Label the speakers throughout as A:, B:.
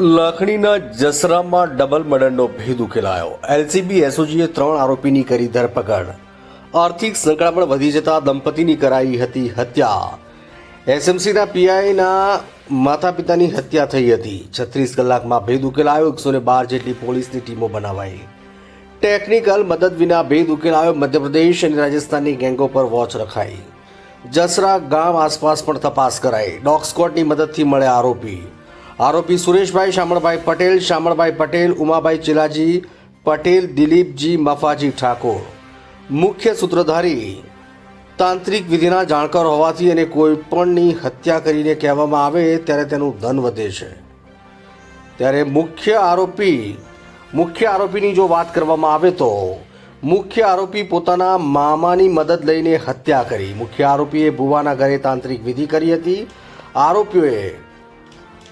A: લાખણીના જસરામાં double મર્ડરનો ભેદ ઉકેલાયો. LCB એસઓજીએ ત્રણ આરોપીની કરી ધરપકડ. આર્થિક સંકળામણ વધી જતા દંપતીની કરાઈ હતી હત્યા. એસએમસીના પીઆઈના માતા પિતાની હત્યા થઈ હતી. છત્રીસ કલાકમાં ભેદ ઉકેલાયો એકસો ને બાર જેટલી પોલીસની ટીમો બનાવાઈ. ટેકનિકલ મદદ વિના ભેદ ઉકેલાયો મધ્યપ્રદેશ અને રાજસ્થાનની ગેંગો પર વોચ રખાઈ. જસરા ગામ આસપાસ પણ તપાસ કરાઈ. ડોગ સ્કોટની મદદથી મળે આરોપી. આરોપી સુરેશભાઈ શામળભાઈ પટેલ શામળભાઈ પટેલ, ઉમાભાઈ ચિલાજી પટેલ, દિલીપજી મફાજી ઠાકોર. મુખ્ય સૂત્રધારી તાંત્રિક વિધિના જાણકાર હોવાથી અને કોઈપણની હત્યા કરીને કહેવામાં આવે ત્યારે તેનું ધન વધે છે. ત્યારે મુખ્ય આરોપી, મુખ્ય આરોપીની જો વાત કરવામાં આવે તો મુખ્ય આરોપી પોતાના મામાની મદદ લઈને હત્યા કરી. મુખ્ય આરોપીએ ભુવાના ઘરે તાંત્રિક વિધિ કરી હતી. આરોપીઓએ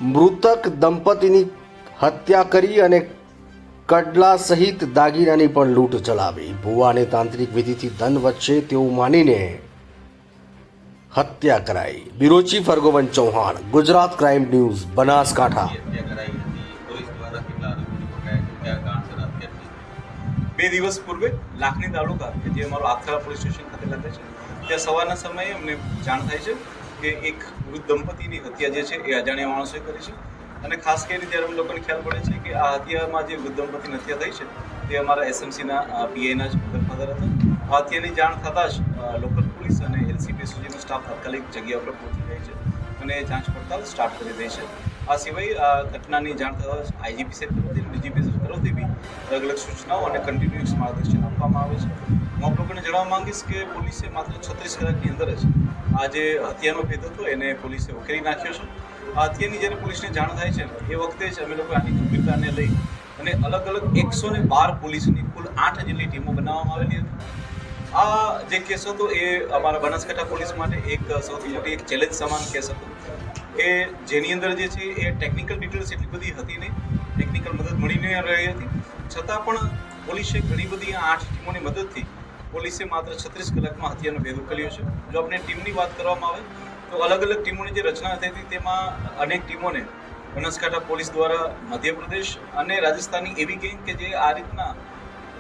A: મૃતક દંપતીની હત્યા કરી અને કડલા સહિત દાગીનાની પણ લૂંટ ચલાવી. ભુવાને તાંત્રિક વિધિથી ધન વચ્ચે તેવું માનીને હત્યા કરાઈ. Bureau chief Chauhan, Gujarat crime news, Banaskantha.
B: બે દિવસ પૂર્વે લાખની તાલુકા જે અમારો આખરા પોલીસ સ્ટેશન ખાતે લાગે છે. ત્યાં સવારના સમયે અમને જાણ થાય છે કે એક વૃદ્ધ દંપતીની હત્યા જે છે એ અજાણ્યા માણસોએ કરી છે. અને ખાસ કરીને ત્યારે અમે લોકોને ખ્યાલ પડે છે કે આ હત્યામાં જે વૃદ્ધ દંપતીની હત્યા થઈ છે, તે અમારા એસએમસીના પીઆઈના જ ગોડફાધર હતા. હત્યાની જાણ થતાં જ લોકલ પોલીસ અને એલસીબી સુધીનો સ્ટાફ તાત્કાલિક જગ્યા ઉપર પહોંચી જાય છે અને જાંચ પડતાલ સ્ટાર્ટ કરી દે છે. આ સિવાય ઘટનાની જાણ થતાં આઈજીપી સાહેબ ડીજીપી અલગ અલગ સૂચનાઓ અને કન્ટિન્યુઅસ માર્ગદર્શન આપવામાં આવે છે. હું આપ લોકોને જણાવવા માંગીશ કે પોલીસે માત્ર છત્રીસ કલાકની અંદર જ આ જે હત્યાનો ભેદ હતો એને પોલીસે ઉકેલી નાખ્યો છે. આ હત્યાની જ્યારે પોલીસને જાણ થાય છે એ વખતે જ અમે લોકો આની ગંભીરતાને લઈ અને અલગ અલગ એકસો ને બાર પોલીસની કુલ આઠ જેટલી ટીમો બનાવવામાં આવેલી હતી. આ જે કેસ હતો એ અમારા બનાસકાંઠા પોલીસ માટે એક સૌથી મોટી એક ચેલેન્જ સમાન કેસ હતો. કે જેની અંદર જે છે એ ટેકનિકલ ડિટેલ્સ એટલી બધી હતી નહીં. ટેકનિકલ મદદ મળીને રહી હતી. છતાં પણ પોલીસે ઘણી બધી આ આઠ ટીમોની મદદથી પોલીસે માત્ર છત્રીસ કલાકમાં હત્યાનો ભેદો કર્યો છે. જો આપણે ટીમની વાત કરવામાં આવે, તો અલગ અલગ ટીમોની જે રચના થઈ હતી તેમાં અનેક ટીમોને બનાસકાંઠા પોલીસ દ્વારા મધ્યપ્રદેશ અને રાજસ્થાનની એવી ગેંગ કે જે આ રીતના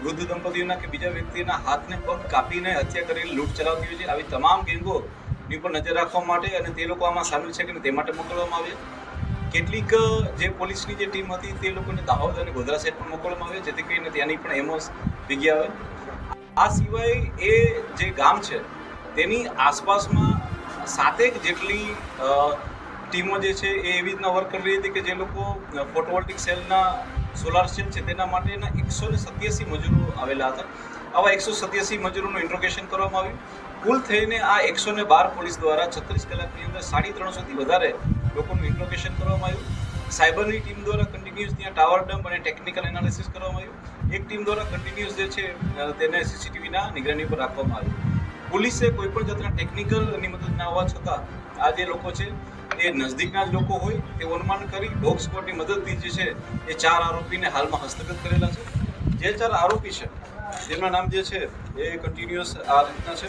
B: વૃદ્ધ દંપતીઓના કે બીજા વ્યક્તિના હાથને પગ કાપીને હત્યા કરીને લૂંટ ચલાવતી હોય છે. આવી તમામ ગેંગો ની ઉપર નજર રાખવા માટે અને તે લોકો આમાં સામેલ છે કે તે માટે મોકલવામાં આવ્યા. કેટલીક જે પોલીસની જે ટીમ હતી તે લોકોને દાહોદ અને ગોધરા સાઈડ પણ મોકલવામાં આવ્યા, જેથી કરીને ત્યાંની પણ એમઓસ ભીગી આવે આ સિવાય એ જે ગામ છે, તેની આસપાસમાં સાતેક જેટલી ટીમો જે છે એ એવી રીતના વર્ક કરી રહી હતી કે જે લોકો ફોટોવોલ્ટિક સેલના સોલાર સેલ છે તેના માટેના એકસો ને સત્યાસી મજૂરો આવેલા હતા. આવા એકસો સત્યાસી મજૂરોનું ઇન્ટ્રોગેશન કરવામાં આવ્યું. કુલ થઈને આ એકસો ને બાર પોલીસ દ્વારા છત્રીસ કલાકની અંદર સાડી ત્રણસોથી વધારે લોકોનું ઇન્ટ્રોગેશન કરવામાં આવ્યું. સાયબરની ટીમ દ્વારા કન્ટિન્યુઅસ ત્યાં ટાવર ડમ્પ અને ટેકનિકલ એનાલિસિસ કરવામાં આવ્યું. એક ટીમ દ્વારા કન્ટિન્યુઅસ જે છે તેને સીસીટીવીના નિગરાની પર રાખવામાં આવ્યું. પોલીસે કોઈ પણ જાતના ટેકનિકલની મદદ ના હોવા છતાં, આ જે લોકો છે, એ નજદીકના જ લોકો હોય, તે અનુમાન કરી ડોગ સ્ક્વોડની મદદથી જે છે, એ ચાર આરોપીને હાલમાં હસ્તગત કરેલા છે. જે ચાર આરોપી છે, જેમના નામ જે છે, એ કન્ટિન્યુઅસ આ રીતના છે.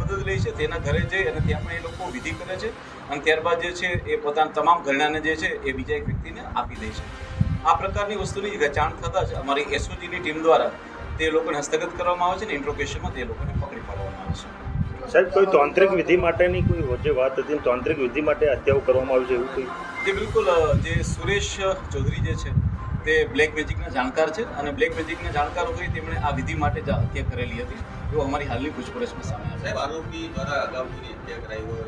B: મદદ લે છે તેના ઘરે જઈ અને ત્યાં પણ એ લોકો વિધિ કરે છે અને ત્યારબાદ જે છે એ પોતાના તમામ ઘરણાને જે છે એ બીજા એક વ્યક્તિને આપી દે છે. આ પ્રકારની વસ્તુની વેચાણ થતાં જ અમારી એસઓજીની ટીમ દ્વારા તે લોકોને હસ્તગત કરવામાં આવે છે અને ઇન્ટ્રોગેશનમાં તે લોકોને પકડી પાડવામાં આવે છે.
C: સાહેબ કોઈ તાંત્રિક વિધિ માટેની કોઈ જે વાત હતી તાંત્રિક વિધિ માટે હત્યાઓ કરવામાં આવી છે એવું કંઈ?
B: જે બિલકુલ જે સુરેશ ચૌધરી જે છે તે બ્લેક મેજિકના જાણકાર છે અને બ્લેક મેજિકના જાણકાર હોય તેમણે આ વિધિ માટે જ હત્યા કરેલી હતી. એવું અમારી હાલની પૂછપરછમાં સામે આવે.
D: સાહેબ આરોપી દ્વારા અગાઉ કોઈ હત્યા કરાઈ હોય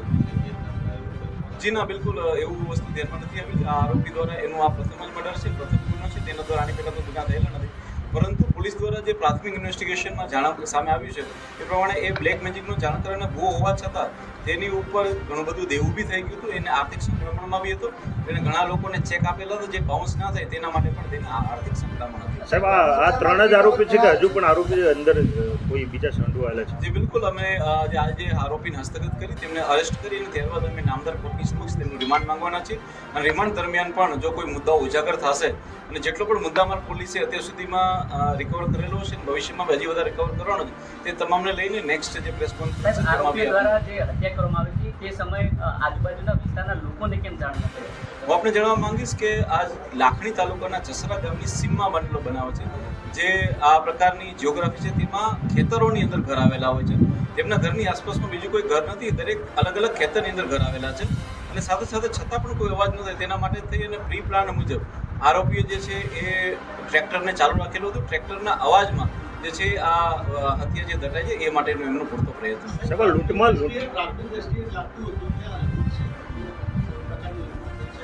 B: જી ના બિલકુલ એવું વસ્તુ ધ્યાનમાં નથી આવી. આ આરોપી દ્વારા એનું આ પ્રથમ જ મર્ડર છે પ્રથમ ગુનો છે તેના દ્વારા આની પહેલાં તો ગુના થયેલા નથી. પરંતુ પોલીસ દ્વારા જે પ્રાથમિક ઇન્વેસ્ટિગેશનમાં જાણ સામે આવ્યું છે એ પ્રમાણે એ બ્લેક મેજિકનો જાણકાર અને ભૂ હોવા છતાં તેની ઉપર ઘણું બધું દેવું બી થઈ ગયું હતું એને આર્થિક સંક્રમણમાં બી હતું એને ઘણા લોકોને ચેક આપેલા હતું જે બાઉન્સ ના થાય તેના માટે પણ તેને આર્થિક સંક્રમણ હતું.
C: સાહેબ આ ત્રણ જ આરોપી છે કે હજુ પણ આરોપી અંદર કોઈ બીજા સંડોવાયેલા છે?
B: જે બિલકુલ. અમે જે આજે આરોપીને હસ્તગત કરી તેમને અરેસ્ટ કરી અને ત્યારબાદ અમે નામદાર કોર્ટની સમક્ષ તેમનું રિમાન્ડ માંગવાના છે અને રિમાન્ડ દરમિયાન પણ જો કોઈ મુદ્દાઓ ઉજાગર થશે અને જેટલો પણ મુદ્દામાલ પોલીસે અત્યાર સુધીમાં રિકવર કરેલો છે અને ભવિષ્યમાં હજી વધારે રિકવર કરવાનો છે તે તમામને લઈને નેક્સ્ટ જે પ્રેસ કોન્ફરન્સ
E: આરોપી દ્વારા જે હત્યા કરવામાં આવી હતી તે સમયે આજુબાજુના વિસ્તારના લોકોને કેમ જાણ ન કરી?
B: હું આપણે જણાવવા માંગીશ કે આ લાખણી તાલુકાના જસરા ગામની સીમમાં બનેલો બનાવ છે, જે આ પ્રકારની જિયોગ્રાફી છે તેમાં ખેતરોની અંદર ઘર આવેલા હોય છે. તેમના ઘરની આસપાસમાં બીજું કોઈ ઘર નથી, દરેક અલગ અલગ ખેતરની અંદર ઘર આવેલા છે. અને સાથે સાથે છતાં પણ કોઈ અવાજ ન થાય, તેના માટે થઈ અને પ્રી પ્લાન મુજબ આરોપીઓ જે છે એ ટ્રેક્ટરને ચાલુ રાખેલું હતું. ટ્રેક્ટરના અવાજમાં જે છે આ હત્યા જે દટાય છે એ માટેનો એમનો પૂરતો પ્રયત્ન છે.
C: લૂંટમાં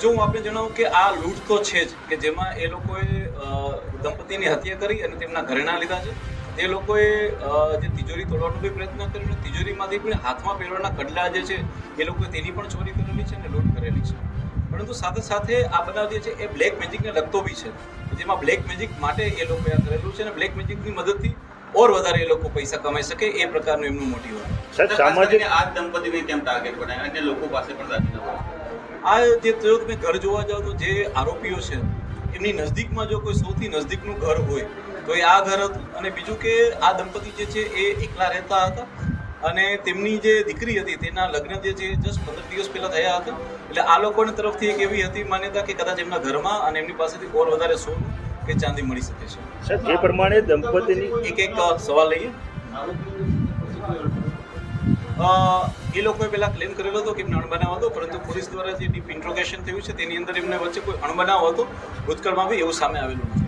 B: જો હું આપને જણાવું કે આ લૂંટ તો છે જ કે જેમાં એ લોકોએ દંપતીની હત્યા કરી અને તેમના ઘરેણા લીધા છે. તે લોકોએ જે તિજોરી તોડવાનો બી પ્રયત્ન કર્યો તિજોરીમાંથી પણ હાથમાં પહેરવાના કડલા જે છે એ લોકોએ તેની પણ ચોરી કરેલી છે અને લૂંટ કરેલી છે. પરંતુ સાથે સાથે આ બધા જે છે એ બ્લેક મેજિકને લગતો બી છે. જેમાં બ્લેક મેજિક માટે એ લોકોએ આ કરેલું છે અને બ્લેક મેજિકની મદદથી ઓર વધારે એ લોકો પૈસા કમાઈ શકે એ પ્રકારનું એમનું મોટિવ હતું
C: સાહેબ સામાજિક
D: આ દંપતીને કેમ ટાર્ગેટ બનાવ્યા અને લોકો પાસે પણ દાખલા
B: આ જે તમે ઘર જોવા જાઓ તો જે આરોપીઓ છે એમની નજદીકમાં જો કોઈ સૌથી નજદીકનું ઘર હોય તો એ આ ઘર હતું. અને બીજું કે આ દંપતી જે છે એ એકલા રહેતા હતા. અને તેમની જે દીકરી હતી તેના લગ્ન જે છે જસ્ટ પંદર દિવસ પહેલા થયા હતા. એટલે આ લોકોની તરફથી એક એવી હતી માન્યતા કે કદાચ એમના ઘરમાં અને એમની પાસેથી ઓર વધારે સોનું કે ચાંદી મળી શકે છે.
C: એ જે પ્રમાણે દંપતીની
B: એક એક સવાલ લઈએ. એ લોકોએ પહેલાં ક્લેમ કરેલો હતો કે એમને અણબનાવ હતો પરંતુ પોલીસ દ્વારા જે ડીપ ઇન્ટ્રોગેશન થયું છે તેની અંદર એમને વચ્ચે કોઈ અણબનાવ હતો. ભૂતકાળમાં બી એવું સામે આવેલું નથી.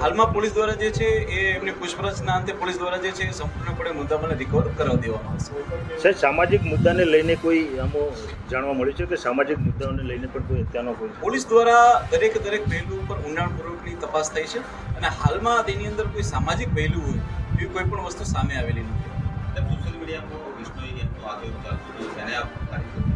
B: હાલમાં પોલીસ દ્વારા જે છે એ એમની પૂછપરછના અંતે પોલીસ દ્વારા જે છે એ સંપૂર્ણપણે મુદ્દામાં રિકવર કરાવી દેવામાં આવશે
C: સર સામાજિક મુદ્દાને લઈને કોઈ આમો જાણવા મળ્યું છે કે સામાજિક મુદ્દાઓને લઈને પણ કોઈ અત્યારનો કોઈ
B: પોલીસ દ્વારા દરેક દરેક પહેલું ઉપર ઊંડાણપૂર્વકની તપાસ થઈ છે અને હાલમાં તેની અંદર કોઈ સામાજિક પહેલું હોય એવી કોઈ પણ વસ્તુ સામે આવેલી નથી
D: સોશિયલ સોશિયલ પર વિષ્ણુ આગળ ચાલતો એને.